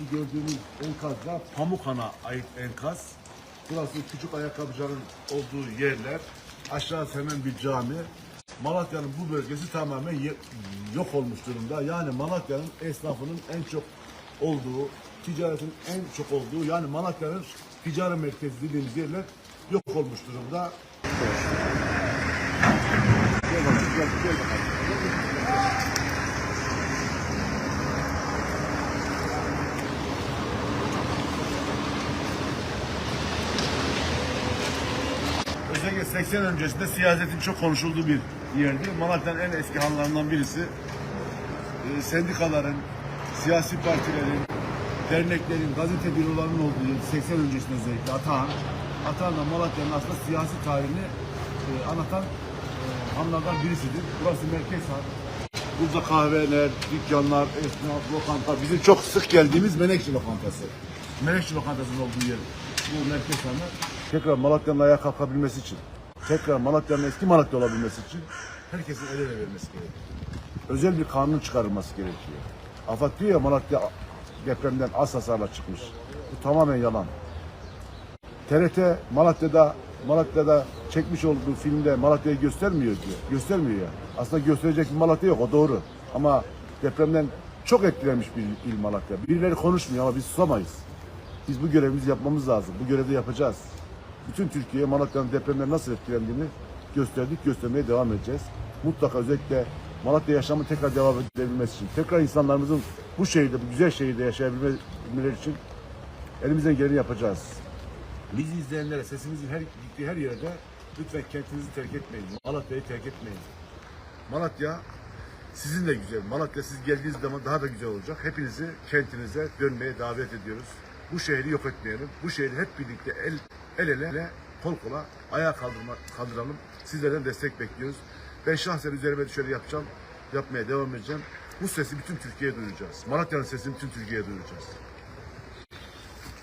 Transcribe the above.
Şu gördüğünüz enkaz da Pamukhan'a ait enkaz. Burası küçük ayakkabıcıların olduğu yerler. Aşağısı hemen bir cami. Malatya'nın bu bölgesi tamamen yok olmuş durumda. Yani Malatya'nın esnafının en çok olduğu, ticaretin en çok olduğu, yani Malatya'nın ticari merkezi dediğimiz yerler yok olmuş durumda. Gel bakalım, gel, gel bakalım. Özellikle 80 öncesinde siyasetin çok konuşulduğu bir yerdi. Malatya'nın en eski hanlarından birisi. Ee, sendikaların, siyasi partilerin, derneklerin, gazete bürolarının olduğu yer, 80 öncesinde özellikle Atahan. Atahan da Malatya'nın aslında siyasi tarihini e, anlatan e, hanlardan birisidir. Burası merkez han. Burada kahveler, dükkanlar, esnaf, lokanta, bizim çok sık geldiğimiz Menekşe lokantası. Menekşe lokantasının olduğu yer. Bu merkez hanı. Tekrar Malatya'nın ayağa kalkabilmesi için, tekrar Malatya'nın eski Malatya olabilmesi için herkesin el ele vermesi gerekiyor. Özel bir kanun çıkarılması gerekiyor. AFAD diyor ya Malatya depremden az hasarla çıkmış. Bu tamamen yalan. TRT Malatya'da Malatya'da çekmiş olduğu filmde Malatya'yı göstermiyor diyor. Göstermiyor ya. Aslında gösterecek bir Malatya yok o doğru. Ama depremden çok etkilenmiş bir il Malatya. Birileri konuşmuyor ama biz susamayız. Biz bu görevimizi yapmamız lazım. Bu görevi yapacağız. Bütün Türkiye'ye Malatya'nın depremden nasıl etkilendiğini gösterdik, göstermeye devam edeceğiz. Mutlaka özellikle Malatya yaşamı tekrar devam edebilmesi için, tekrar insanlarımızın bu şehirde, bu güzel şehirde yaşayabilmeleri için elimizden geleni yapacağız. Bizi izleyenlere sesimizin her gittiği her yerde lütfen kentinizi terk etmeyin. Malatya'yı terk etmeyin. Malatya sizin de güzel. Malatya siz geldiğiniz zaman daha da güzel olacak. Hepinizi kentinize dönmeye davet ediyoruz. Bu şehri yok etmeyelim. Bu şehri hep birlikte el, el ele, kol kola ayağa kaldırma, kaldıralım. Sizlerden destek bekliyoruz. Ben şahsen üzerime düşeni yapacağım. Yapmaya devam edeceğim. Bu sesi bütün Türkiye'ye duyuracağız. Malatya'nın sesini bütün Türkiye'ye duyuracağız.